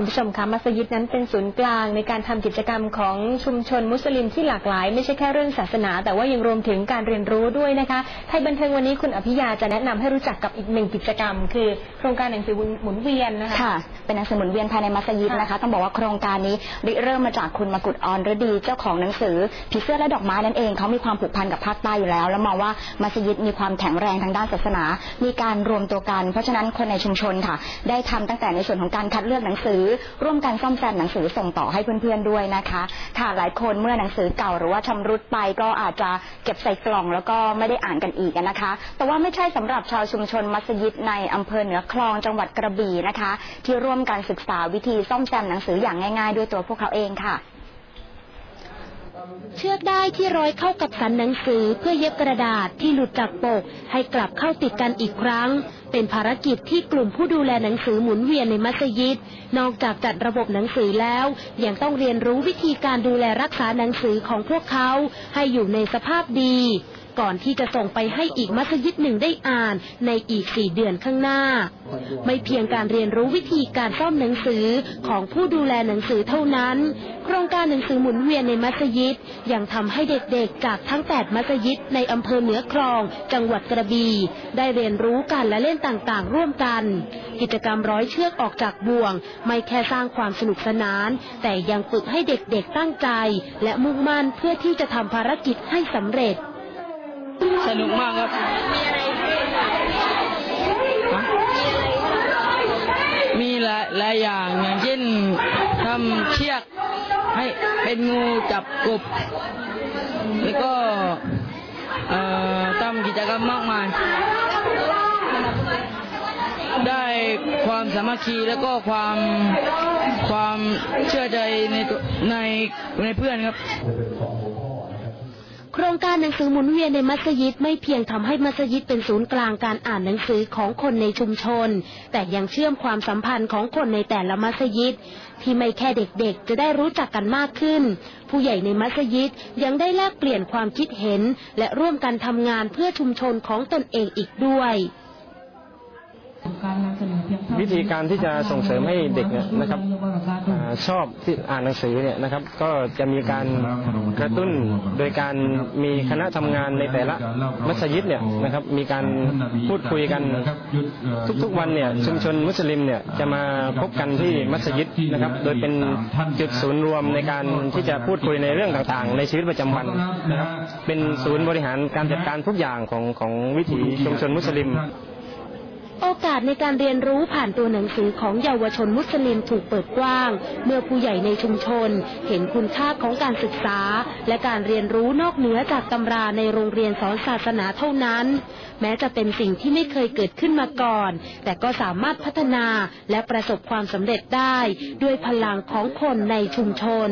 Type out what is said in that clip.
คุณผู้ชมคะมัสยิดนั้นเป็นศูนย์กลางในการทำกิจกรรมของชุมชนมุสลิมที่หลากหลาย ไม่ใช่แค่เรื่องศาสนา แต่ว่ายังรวมถึงการเรียนรู้ด้วยนะคะไทยบันเทิงวันนี้คุณอภิยาจะแนะนำให้รู้จักกับอีกหนึ่งกิจกรรม คือโครงการหนังสือหมุนเวียนนะคะค่ะเป็นหนังสือหมุนเวียนภายในมัสยิดค่ะนะคะ ต้องบอกว่าโครงการนี้ริเริ่มมาจากคุณมกุฎออนฤดี เจ้าของหนังสือผีเสื้อและดอกไม้นั่นเองเขามีความผูกพันกับภาคใต้อยู่แล้ว แล้วมองว่ามัสยิดมีความแข็งแรงทางด้านศาสนา มีการรวมตัวกัน เพราะฉะนั้นคนในชุมชนค่ะ ได้ทำตั้งแต่ในส่วนของการคัดเลือกหนังสือร่วมกันซ่อมแซมหนังสือส่งต่อให้เพื่อนๆด้วยนะคะ ค่ะหลายคนเมื่อหนังสือเก่าหรือว่าชำรุดไปก็อาจจะเก็บใส่กล่องแล้วก็ไม่ได้อ่านกันอีกนะคะ แต่ว่าไม่ใช่สำหรับชาวชุมชนมัสยิดในอำเภอเหนือคลองจังหวัดกระบี่นะคะ ที่ร่วมกันศึกษาวิธีซ่อมแซมหนังสืออย่างง่าย ๆ ด้วยตัวพวกเขาเองค่ะ เชือกได้ที่ร้อยเข้ากับสันหนังสือเพื่อเย็บกระดาษที่หลุดจากปก ให้กลับเข้าติดกันอีกครั้ง เป็นภารกิจที่กลุ่มผู้ดูแลหนังสือหมุนเวียนในมัสยิด นอกจากจัดระบบหนังสือแล้ว ยังต้องเรียนรู้วิธีการดูแลรักษาหนังสือของพวกเขาให้อยู่ในสภาพดี ก่อนที่จะส่งไปให้อีกมัสยิดหนึ่งได้อ่านในอีกสี่เดือนข้างหน้า ไม่เพียงการเรียนรู้วิธีการซ่อมหนังสือของผู้ดูแลหนังสือเท่านั้น โครงการหนังสือหมุนเวียนในมัสยิดยังทำให้เด็กๆ จากทั้ง 8 มัสยิดในอำเภอเหนือคลอง จังหวัดกระบี่ได้เรียนรู้การละเล่นต่างๆ ร่วมกัน กิจกรรมร้อยเชือกออกจากบ่วง ไม่แค่สร้างความสนุกสนาน แต่ยังฝึกให้เด็กๆตั้งใจ และมุ่งมั่นเพื่อที่จะทำภารกิจให้สำเร็จ สนุกมากครับมีอะไรมีหลายหลายอย่างอย่างเช่นทำเชือกให้เป็นงูจับกบ แล้วก็ทำกิจกรรมมากมาย ได้ความสามัคคีแล้วก็ความความเชื่อใจในในในเพื่อนครับ การหนังสือหมุนเวียนในมัสยิดไม่เพียงทำให้มัสยิดเป็นศูนย์กลางการอ่านหนังสือของคนในชุมชน แต่ยังเชื่อมความสัมพันธ์ของคนในแต่ละมัสยิด ที่ไม่แค่เด็กๆ จะได้รู้จักกันมากขึ้น ผู้ใหญ่ในมัสยิดยังได้แลกเปลี่ยนความคิดเห็น และร่วมกันทำงานเพื่อชุมชนของตนเองอีกด้วยวิธีการที่จะส่งเสริมให้เด็กเนี่ยนะครับอ่า ชอบที่อ่านหนังสือเนี่ยนะครับ ก็จะมีการกระตุ้นโดยการมีคณะทำงานในแต่ละมัสยิดเนี่ยนะครับ มีการพูดคุยกันทุกๆวันเนี่ยชุมชนมุสลิมเนี่ยจะมาพบกันที่มัสยิดนะครับ โดยเป็นจุดศูนย์รวมในการที่จะพูดคุยในเรื่องต่างๆ ในชีวิตประจำวันนะครับ เป็นศูนย์บริหารการจัดการทุกอย่างของของวิถีชุมชนมุสลิม โอกาสในการเรียนรู้ผ่านตัวหนังสือของเยาวชนมุสลิมถูกเปิดกว้าง เมื่อผู้ใหญ่ในชุมชน เห็นคุณค่าของการศึกษา และการเรียนรู้นอกเหนือจากตำราในโรงเรียนสอนศาสนาเท่านั้น แม้จะเป็นสิ่งที่ไม่เคยเกิดขึ้นมาก่อน แต่ก็สามารถพัฒนาและประสบความสำเร็จได้ ด้วยพลังของคนในชุมชน